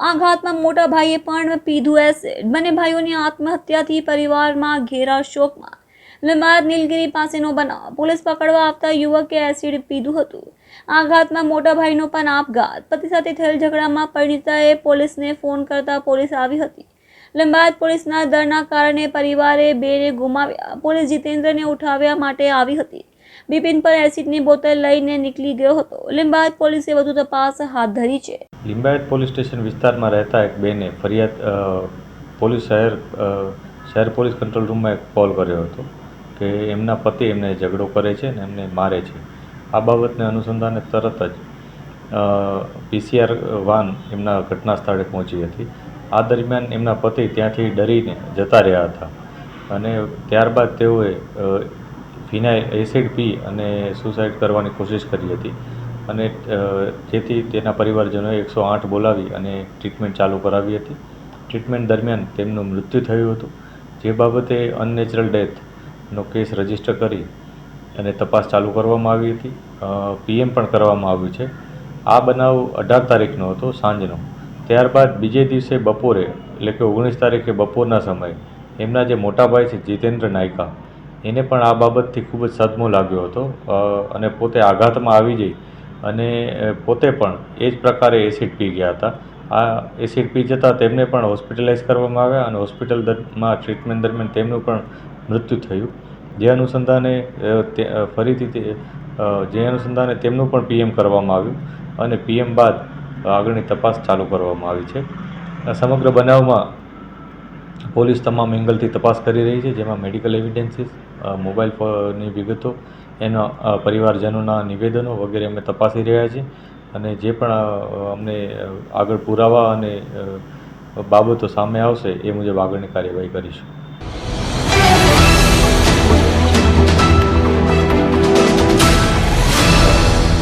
આઘાતમાં મોટા ભાઈએ પણ પીધું એસિડ બંને ભાઈઓની આત્મહત્યાથી પરિવારમાં ઘેરા શોકમાં. લીમાદ નીલગીરી પાસેનો બનાવ. પોલીસ પકડવા આવતા યુવકે એસિડ પીધું હતું. આઘાતમાં મોટા ભાઈનો પણ આપઘાત. પતિ સાથે થયેલ ઝઘડામાં પરિણીતાએ પોલીસને ફોન કરતા પોલીસ આવી હતી. લીંબાયત પોલીસના દળના કારણે પરિવારે બેને ગુમાવ્યા. પોલીસ જીતેન્દ્રને ઉઠાવ્યા માટે આવી હતી. બિપિન પર એસિડની બોતલ લઈને નીકળી ગયો હતો. લીંબાયત પોલીસે વધુ તપાસ હાથ ધરી છે. લિંબાયત પોલીસ સ્ટેશન વિસ્તારમાં રહેતા એક બેને ફરિયાદ પોલીસ શહેર શહેર પોલીસ કંટ્રોલ રૂમમાં એક કોલ કર્યો હતો કે એમના પતિ એમને ઝઘડો કરે છે ને એમને મારે છે. આ બાબતને અનુસંધાને તરત જ પીસીઆર વાન એમના ઘટના સ્થળે પહોંચી હતી. આ દરમિયાન એમના પતિ ત્યાંથી ડરીને જતા રહ્યા હતા અને ત્યારબાદ તેઓએ ફિનાઇલ એસિડ પી અને સુસાઇડ કરવાની કોશિશ કરી હતી. અને જેથી તેના પરિવારજનોએ એકસો આઠ બોલાવી અને ટ્રીટમેન્ટ ચાલુ કરાવી હતી. ટ્રીટમેન્ટ દરમિયાન તેમનું મૃત્યુ થયું હતું. જે બાબતે અનનેચરલ ડેથનો કેસ રજિસ્ટર કરી અને તપાસ ચાલુ કરવામાં આવી હતી. પીએમ પણ કરવામાં આવ્યું છે. આ બનાવ અઢાર તારીખનો હતો, સાંજનો. ત્યારબાદ બીજે દિવસે બપોરે, એટલે કે ઓગણીસ તારીખે બપોરના સમયે, એમના જે મોટા ભાઈ છે, જીતેન્દ્ર નાયકા, એને પણ આ બાબતથી ખૂબ જ સદમો લાગ્યો હતો. અને પોતે આઘાતમાં આવી જઈ અને પોતે પણ એ જ પ્રકારે એસિડ પી ગયા હતા. આ એસિડ પી જતાં તેમને પણ હોસ્પિટલાઇઝ કરવામાં આવ્યા અને હોસ્પિટલ દરમાં ટ્રીટમેન્ટ દરમિયાન તેમનું પણ મૃત્યુ થયું. જે અનુસંધાને ફરીથી જે અનુસંધાને તેમનું પણ પીએમ કરવામાં આવ્યું અને પીએમ બાદ આગળની તપાસ ચાલુ કરવામાં આવી છે. આ સમગ્ર બનાવમાં પોલીસ તમામ એંગલથી તપાસ કરી રહી છે, જેમાં મેડિકલ એવિડન્સીસ મોબાઈલ ફોનની વિગતો, એના પરિવારજનોના નિવેદનો વગેરે અમે તપાસી રહ્યા છીએ અને જે પણ અમને આગળ પુરાવા અને બાબતો સામે આવશે એ મુજબ આગળની કાર્યવાહી કરીશું.